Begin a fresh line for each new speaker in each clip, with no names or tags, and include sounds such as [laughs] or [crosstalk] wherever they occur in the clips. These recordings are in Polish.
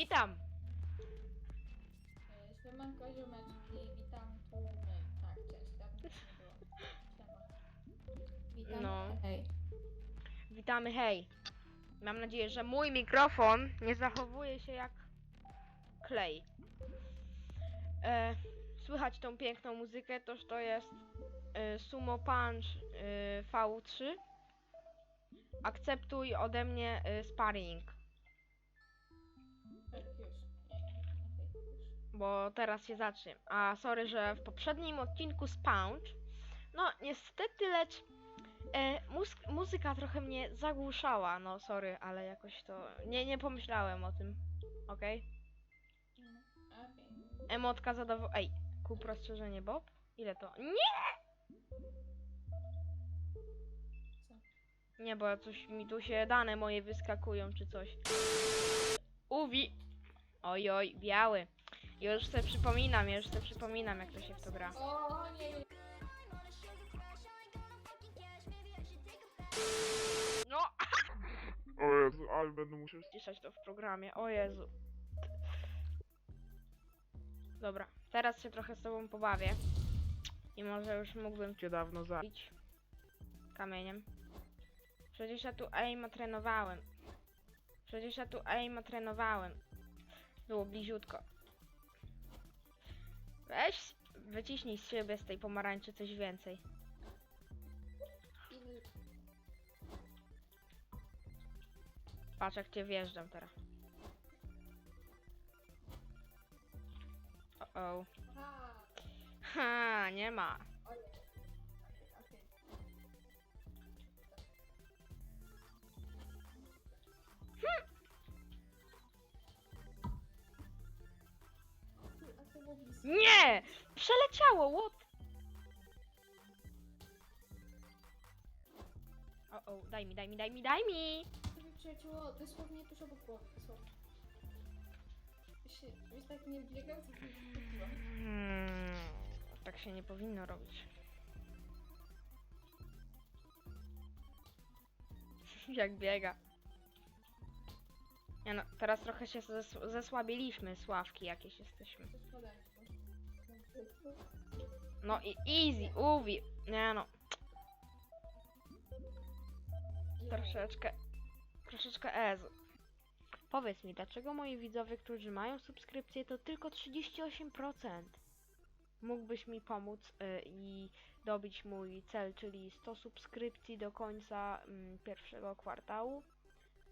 Witam!
E, Siemanko ziomeczki, witam tłumy. Tak, cześć, nie było. Siema. Witam.
No.
Hej.
Witamy, hej! Mam nadzieję, że mój mikrofon nie zachowuje się jak klej. E, słychać tą piękną muzykę, toż to jest e, Sumo Punch e, V3. Akceptuj ode mnie e, sparring, bo teraz się zacznie. A sorry, że w poprzednim odcinku Punch, no niestety, lecz e, muzyka trochę mnie zagłuszała. No sorry, ale jakoś to nie, nie pomyślałem o tym. Okej?
Okej.
Emotka zadowolona. Ej, kup rozszerzenie Bob? Ile to? Nie! Nie, bo coś mi tu się dane moje wyskakują czy coś. Uwi! Oj, oj, biały. Już sobie przypominam, już sobie przypominam jak to się w to gra.
O, nie.
No!
O Jezu, ale będę musiał...
Ściszać to w programie, o Jezu. Dobra, teraz się trochę z tobą pobawię. I może już mógłbym
Cię dawno za...
Idź kamieniem. Przecież ja tu aima trenowałem. Przecież ja tu aima trenowałem. Było bliziutko. Weź, wyciśnij z siebie z tej pomarańczy coś więcej. Patrz jak cię wjeżdżam teraz. O, o. Ha, nie ma.
Ojej.
Przeleciało, what? O, o, daj mi, daj mi, daj mi, daj mi!
Przyleciało dosłownie tuż obok głowy, dosłownie. Się, byś tak nie biegał, to by kupiła.
Hmm, tak się nie powinno robić. [laughs] Jak biega. Nie no, teraz trochę się zes- zesłabiliśmy, sławki jakieś jesteśmy.
To.
No i easy, uwi. Nie no, troszeczkę, troszeczkę ez. Powiedz mi, dlaczego moi widzowie, którzy mają subskrypcję, to tylko 38%? Mógłbyś mi pomóc y, i dobić mój cel, czyli 100 subskrypcji do końca mm, pierwszego kwartału?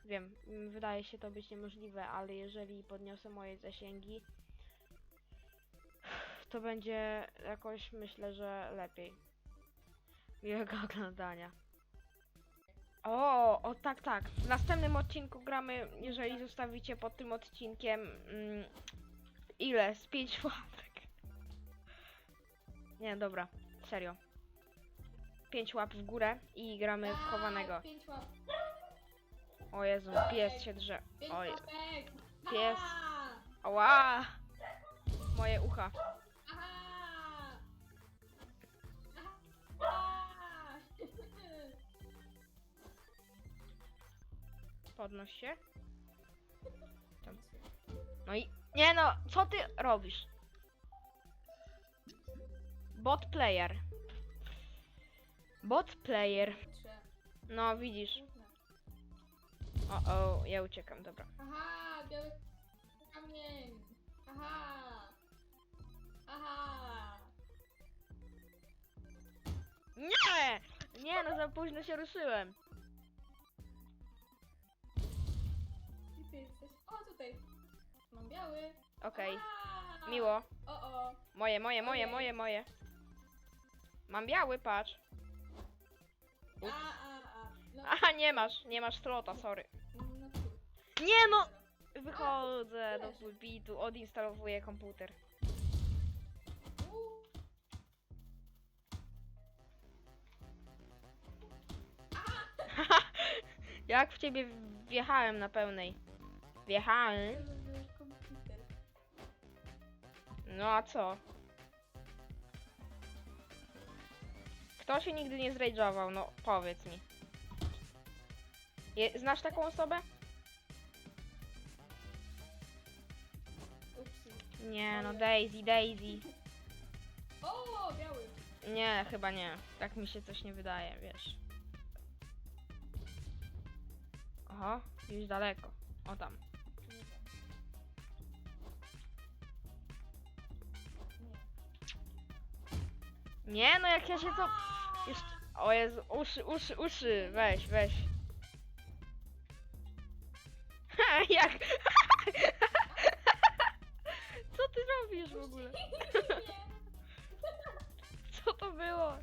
Wiem, mm, wydaje się to być niemożliwe, ale jeżeli podniosę moje zasięgi, to będzie jakoś myślę, że lepiej. Miłego [laughs] oglądania. O, o tak, tak. W następnym odcinku gramy, jeżeli zostawicie pod tym odcinkiem mm, ile? Z 5 łapek. Nie, dobra, serio. 5 łap w górę i gramy w chowanego.
Tak, Pięć łap.
O Jezu, pies się drze.
Pięć
Oj,
łapek.
pies. Ała! Moje ucha. Podnoś się. Tam. No i. Nie no, co ty robisz? Bot player. Bot player. No widzisz. O, o, ja uciekam, dobra.
Aha, biały kamień. Aha. Aha.
Nie! Nie no, za późno się ruszyłem.
Jesteś. O, tutaj. Mam biały.
Okej,
Aha.
miło.
O, o.
Moje, moje, moje,
Ojej.
moje, moje. Mam biały, patrz.
A, a, a. No,
Aha, nie masz, nie masz slota, sorry.
no tu.
Nie no! Wychodzę do pulpitu, odinstalowuję komputer.
U. [laughs]
Jak w ciebie wjechałem na pełnej? Wjechałem? No a co? Kto się nigdy nie zrajdżował? No powiedz mi. Je, znasz taką osobę? Nie no, Daisy, Daisy. [laughs]
O, biały.
Nie, chyba nie. Tak mi się coś nie wydaje, wiesz. Oho, już daleko. O tam.
Nie.
No jak ja się to... Jeszcze... O Jezu, uszy, uszy, uszy, weź, weź. [laughs] Ha, jak... [laughs] Co ty robisz w ogóle? [laughs] Co to było?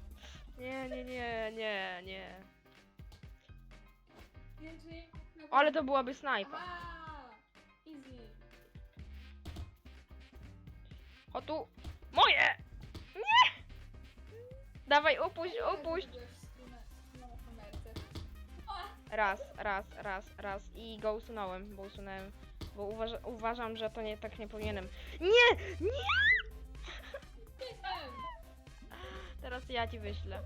Nie, nie, nie, nie, nie. Ale to byłaby snajpa. Dawaj, upuść, upuść. Raz, raz, raz, raz i go usunąłem, bo usunąłem, bo uważa, uważam, że to nie tak nie powinienem. Nie! Nie! [laughs] Teraz ja ci wyślę.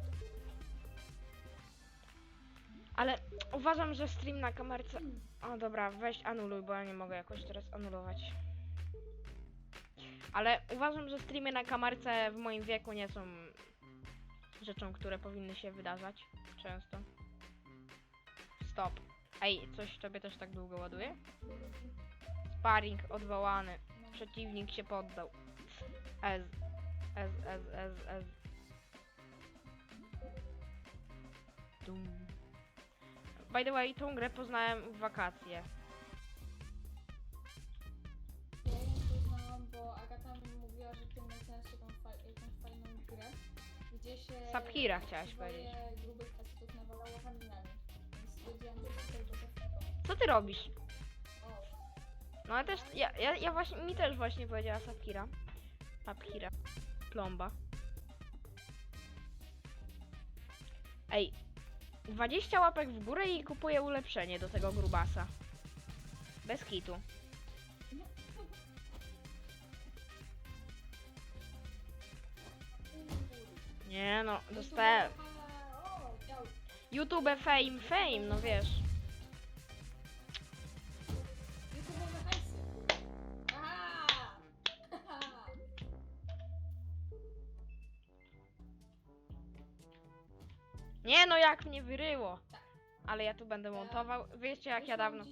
Ale uważam, że stream na kamerce... O dobra, weź anuluj, bo ja nie mogę jakoś teraz anulować. Ale uważam, że streamy na kamerce w moim wieku nie są rzeczą, które powinny się wydarzać często. Stop. Ej, coś tobie też tak długo ładuje? Sparring odwołany. Przeciwnik się poddał. Ez. Ez, ez, ez, ez. Dum. By the way, tą grę poznałem w wakacje. Subhira chciałaś powiedzieć.
grubych facetów nawalało kamieniami. Więc stwierdziłam, że to tego zastępową.
Co ty robisz? No ja też, ja, ja, ja właśnie, mi też właśnie powiedziała Sapkira. Sapkira. Plomba. Ej, 20 łapek w górę i kupuję ulepszenie do tego grubasa. Bez kitu. Nie no, dostałem.
O, biały.
YouTube fame, fame, no wiesz. [laughs] Nie no, jak mnie wyryło. Ale ja tu będę montował. Wiecie jak ja dawno...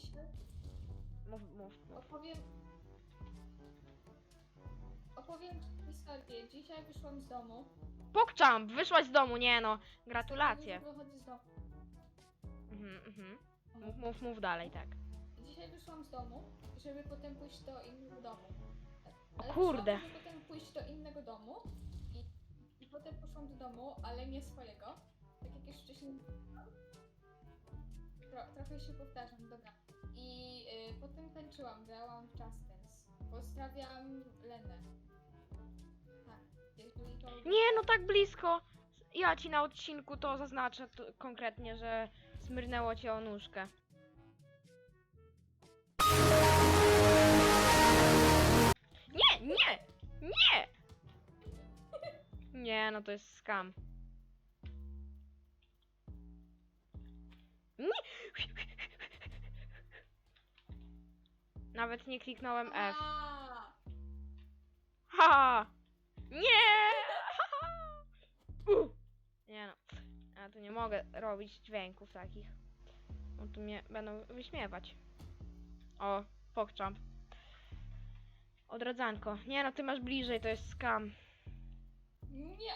mów, mów.
Opowiem... Opowiem historię. Dzisiaj wyszłam z domu.
Pokczam, wyszłaś z domu, nie no. Gratulacje.
Nie wychodzę z domu.
Mhm, mhm. Mów, mów, mów dalej, tak.
Dzisiaj wyszłam z domu, żeby potem pójść do innego domu. Ale
kurde.
Wyszłam, żeby potem pójść do innego domu i, i potem poszłam do domu, ale nie swojego. Tak jak już wcześniej. Tro, trochę się powtarzam, dobra. I y, potem tańczyłam, grałam w Just Dance. Pozdrawiam Lenę. To...
Nie no, tak blisko. Ja ci na odcinku to zaznaczę t- konkretnie, że smyrnęło cię o nóżkę. Nie, nie, nie! Nie, no to jest skam. Nie! Nawet nie kliknąłem F. Ha! Nie! U! Nie no. Ja tu nie mogę robić dźwięków takich. No tu mnie będą wyśmiewać. O, pokczamp. Odradzanko. Nie no, ty masz bliżej, to jest skam.
Nie!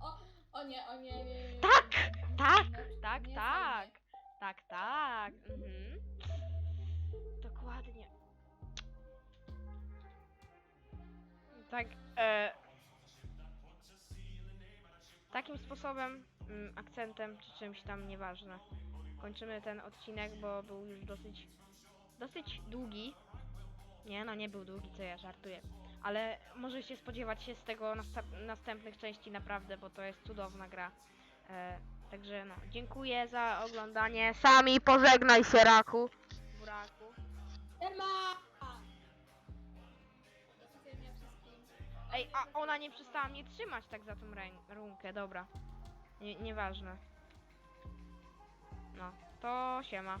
O, o nie, o nie, nie, nie, nie.
Tak, tak, tak,
nie,
tak. Tak, tak. Mhm. Dokładnie. Tak, e, takim sposobem, mm, akcentem czy czymś tam, nieważne. Kończymy ten odcinek, bo był już dosyć, dosyć długi. Nie, no nie był długi, co ja żartuję. Ale możecie spodziewać się z tego następnych części naprawdę, bo to jest cudowna gra. E, Także no, dziękuję za oglądanie. Sami pożegnaj się, Raku. Buraku. Ej, a ona nie przestała mnie trzymać tak za tą rę- rękę, dobra. Nie, nieważne. No, to siema.